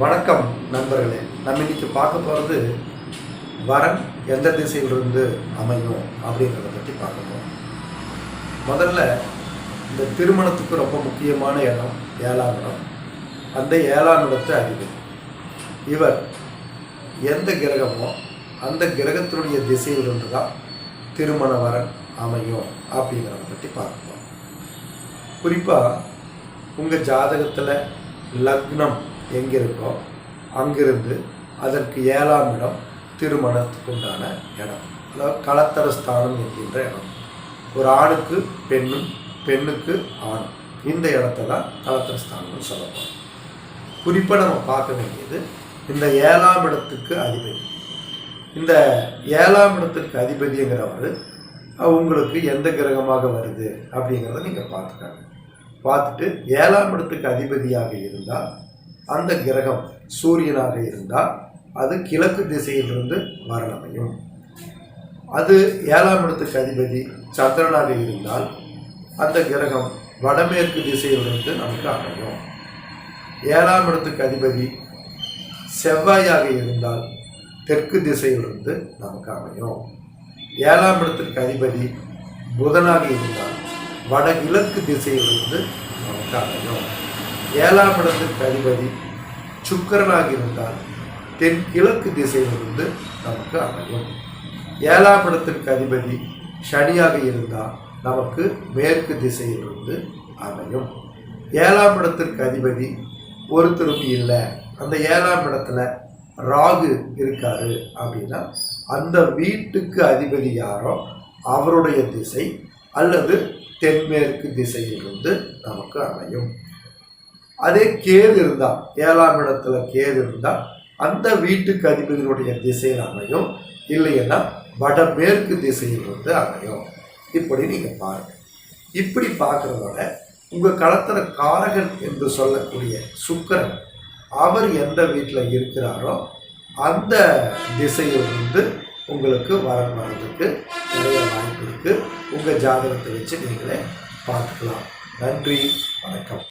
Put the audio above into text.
வணக்கம் நண்பர்களே. நம்ம இன்னைக்கு பார்க்க போகிறது வரன் எந்த திசையிலிருந்து அமையும் அப்படிங்கிறத பற்றி பார்க்க போகிறோம் முதல்ல இந்த திருமணத்துக்கு ரொம்ப முக்கியமான இடம் ஏழாம் இடம். அந்த ஏழாம் இடத்தை அறிவு இவர் எந்த கிரகமோ அந்த கிரகத்தினுடைய திசையிலிருந்து தான் திருமண வரன் அமையும் அப்படிங்கிறத பற்றி பார்க்க போகிறோம் குறிப்பாக உங்கள் ஜாதகத்தில் லக்னம் எங்கே இருக்கோ அங்கிருந்து அதற்கு ஏழாம் இடம் திருமணத்துக்கு உண்டான இடம். அதாவது களத்தர ஸ்தானம் என்கின்ற இடம். ஒரு ஆணுக்கு பெண்ணும் பெண்ணுக்கு ஆணும். இந்த இடத்த தான் களத்தர ஸ்தானம்னு சொல்லப்போம் குறிப்பாக நம்ம பார்க்க வேண்டியது இந்த ஏழாம் இடத்துக்கு அதிபதி. இந்த ஏழாம் இடத்திற்கு அதிபதிங்கிறவர் உங்களுக்கு எந்த கிரகமாக வருது அப்படிங்கிறத நீங்கள் பார்த்துக்காங்க. பார்த்துட்டு ஏழாம் இடத்துக்கு அதிபதியாக இருந்தால் அந்த கிரகம் சூரியனாக இருந்தால் அது கிழக்கு திசையிலிருந்து வரலமையும் அது ஏழாம் இடத்துக்கு அதிபதி சந்திரனாக இருந்தால் அந்த கிரகம் வடமேற்கு திசையிலிருந்து நமக்கு அமையும். ஏழாம் இடத்துக்கு அதிபதி செவ்வாயாக இருந்தால் தெற்கு திசையிலிருந்து நமக்கு அமையும். ஏழாம் இடத்திற்கு அதிபதி புதனாக இருந்தால் வடகிழக்கு திசையிலிருந்து நமக்கு அமையும். ஏழாம் இடத்திற்கு அதிபதி சுக்கரனாக இருந்தால் தென் கிழக்கு திசையிலிருந்து நமக்கு அமையும். ஏழாம் இடத்திற்கு அதிபதி சனியாக இருந்தால் நமக்கு மேற்கு திசையிலிருந்து அமையும். ஏழாம் இடத்திற்கு அதிபதி ஒருத்தரும் இல்லை. அந்த ஏழாம் இடத்துல ராகு இருக்காரு அப்படின்னா அந்த வீட்டுக்கு அதிபதி யாரோ அவருடைய திசை அல்லது தென்மேற்கு திசையிலிருந்து நமக்கு அமையும். அதே கேது இருந்தால் ஏழாம் இடத்துல கேது இருந்தால் அந்த வீட்டுக்கு அதிபதியினுடைய திசையில் அமையும். இல்லைன்னா வடமேற்கு திசையில் வந்து அமையும். இப்படி நீங்கள் பாருங்கள் இப்படி பார்க்குறதோட உங்கள் களத்திர காரகன் என்று சொல்லக்கூடிய சுக்கரன் அவர் எந்த வீட்டில் இருக்கிறாரோ அந்த திசையிலிருந்து உங்களுக்கு வரன் வரதுக்கு நிறைய வாய்ப்பு இருக்குது உங்கள் ஜாதகத்தை வச்சு நீங்களே பார்த்துக்கலாம். நன்றி. வணக்கம்.